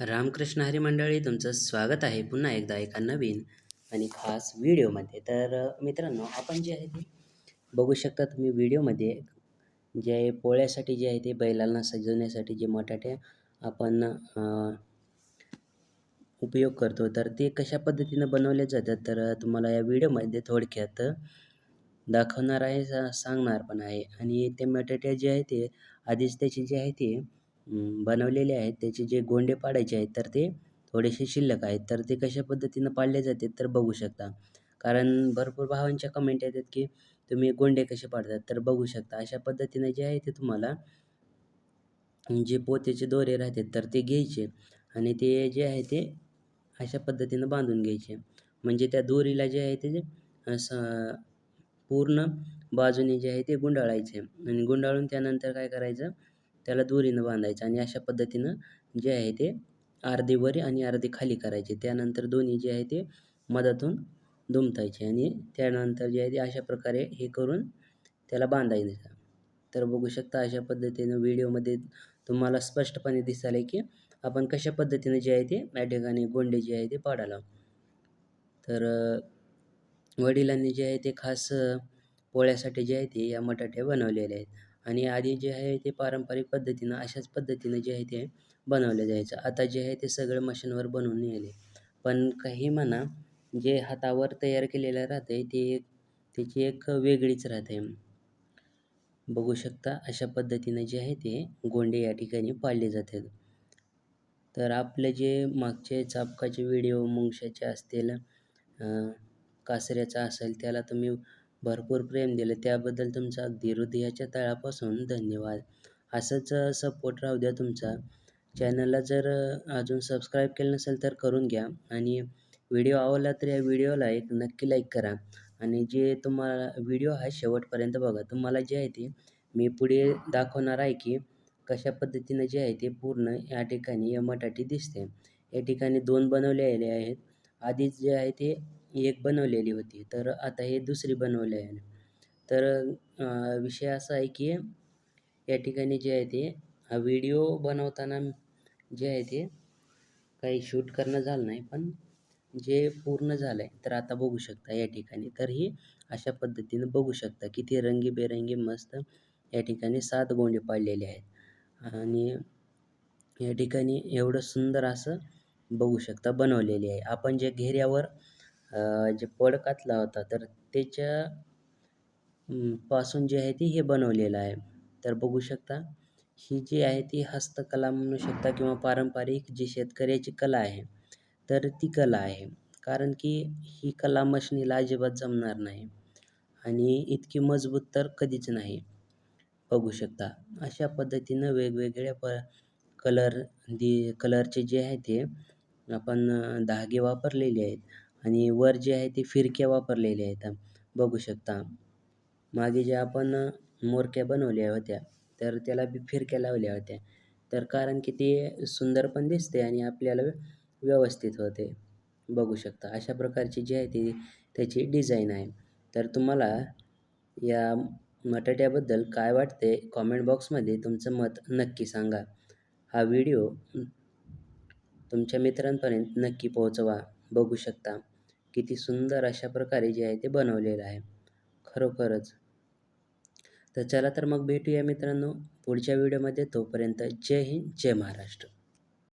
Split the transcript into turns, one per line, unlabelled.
रामकृष्ण हरी मंडळी तुमचं स्वागत आहे. पुन्हा एकदा एका नवीन आणि खास व्हिडिओमध्ये. तर मित्रांनो आपण जे आहे ते बघू शकता तुम्ही व्हिडिओमध्ये. जे पोळ्यासाठी जे आहे ते बैलांना सजवण्यासाठी जे बटाटे आपण उपयोग करतो तर ते कशा पद्धतीनं बनवले जातात तर तुम्हाला या व्हिडिओमध्ये थोडक्यात दाखवणार आहे सांगणार पण आहे. आणि ते बटाटे जे आहे ते आधीच त्याची जे आहे ते बनवलेले आहेत. त्याचे जे गोंडे पाडायचे आहेत तर ते थोडेसे शिल्लक आहेत. तर ते कशा पद्धतीनं पाडले जाते तर बघू शकता. कारण भरपूर भावांच्या कमेंट येतात की तुम्ही गोंडे कसे पाडतात? तर बघू शकता. अशा पद्धतीनं जे आहे ते तुम्हाला जे पोत्याचे दोरे राहतात तर ते घ्यायचे. आणि ते जे आहे ते अशा पद्धतीनं बांधून घ्यायचे. म्हणजे त्या दोरीला जे आहे ते असं पूर्ण बाजूने जे आहे ते गुंडाळायचे. आणि गुंडाळून त्यानंतर काय करायचं? त्याला दोरीनं बांधायचं आणि अशा पद्धतीनं जे आहे ते अर्धे वर आणि अर्धे खाली करायचे. त्यानंतर दोन्ही जे आहे ते मधातून दुमतायचे आणि त्यानंतर जे आहे ते अशा प्रकारे हे करून त्याला बांधायचं. तर बघू शकता अशा पद्धतीनं व्हिडिओमध्ये तुम्हाला स्पष्टपणे दिसायला की आपण कशा पद्धतीनं जे आहे ते या ठिकाणी गोंडे जे आहे ते पाडायला तर वडिलांनी जे आहे ते खास पोळ्यासाठी जे आहे ते या बटाटे बनवलेले आहेत. आणि आधी जे आहे ते पारंपरिक पद्धतीनं अशाच पद्धतीनं जे आहे ते बनवलं जायचं. आता जे आहे ते सगळं मशीनवर बनवून येले पण काही म्हणा जे हातावर तयार केलेलं राहते ते एक त्याची एक वेगळीच राहते बघू शकता अशा पद्धतीनं जे आहे ते गोंडे या ठिकाणी पाळले जातात. तर आपले जे मागचे चाबकाचे व्हिडिओ मुंगशाचे असतील कासऱ्याचा असेल त्याला तुम्ही भरपूर प्रेम दिलं. त्याबद्दल तुमचा अगदी हृदयाच्या तळापासून धन्यवाद. असंच सपोर्ट राहू द्या तुमचा. चॅनलला जर अजून सबस्क्राईब केलं नसेल तर करून घ्या. आणि व्हिडिओ आवडला तर या व्हिडिओला एक नक्की लाईक करा. आणि जे तुम्हाला व्हिडिओ हा शेवटपर्यंत बघा. तुम्हाला जे आहे ते मी पुढे दाखवणार आहे की कशा पद्धतीनं जे आहे ते पूर्ण या ठिकाणी या दिसते. या ठिकाणी दोन बनवलेले आहेत. आधीच जे आहे ते एक बनवलेली होती. तर आता हे दुसरी बनवली आहे. तर विषय असा आहे की या ठिकाणी जे आहे ते हा व्हिडिओ बनवताना जे आहे ते काही शूट करणं झालं नाही पण जे पूर्ण झालं आहे तर आता बघू शकता या ठिकाणी. तर ही अशा पद्धतीनं बघू शकता किती रंगीबेरंगी मस्त या ठिकाणी सात गोंडे पाडलेले आहेत. आणि या ठिकाणी एवढं सुंदर असं बघू शकता बनवलेली आहे. आपण जे घेऱ्यावर जे पड कातला होता तर त्याच्या पासून जे आहे ते हे बनवलेलं आहे. तर बघू शकता ही जी आहे ती हस्तकला म्हणू शकता किंवा पारंपरिक जी शेतकऱ्याची कला आहे तर ती कला आहे. कारण की ही कला मशनीला अजिबात जमणार नाही आणि इतकी मजबूत तर कधीच नाही. बघू शकता अशा पद्धतीनं वेगवेगळ्या प कलर दि कलरचे जे आहे ते आपण धागे वापरलेले आहेत. आणि वर जे आहे ते फिरक्या वापरलेल्या आहेत. बघू शकता. मागे जे आपण मोरक्या बनवल्या होत्या तर त्याला बी फिरक्या लावल्या होत्या. तर कारण की ते सुंदर पण दिसते आणि आपल्याला व्यवस्थित होते. बघू शकता. अशा प्रकारची जी आहे ती त्याची डिझाईन आहे. तर तुम्हाला या बटाट्याबद्दल काय वाटते कॉमेंट बॉक्समध्ये तुमचं मत नक्की सांगा. हा व्हिडिओ तुमच्या मित्रांपर्यंत नक्की पोहोचवा. बघू शकता. किती सुंदर अशा प्रकारे जे आहे ते बनवलेलं आहे. खरोखरच. तर चला तर मग भेटूया मित्रांनो पुढच्या व्हिडिओमध्ये तोपर्यंत जय हिंद जय महाराष्ट्र.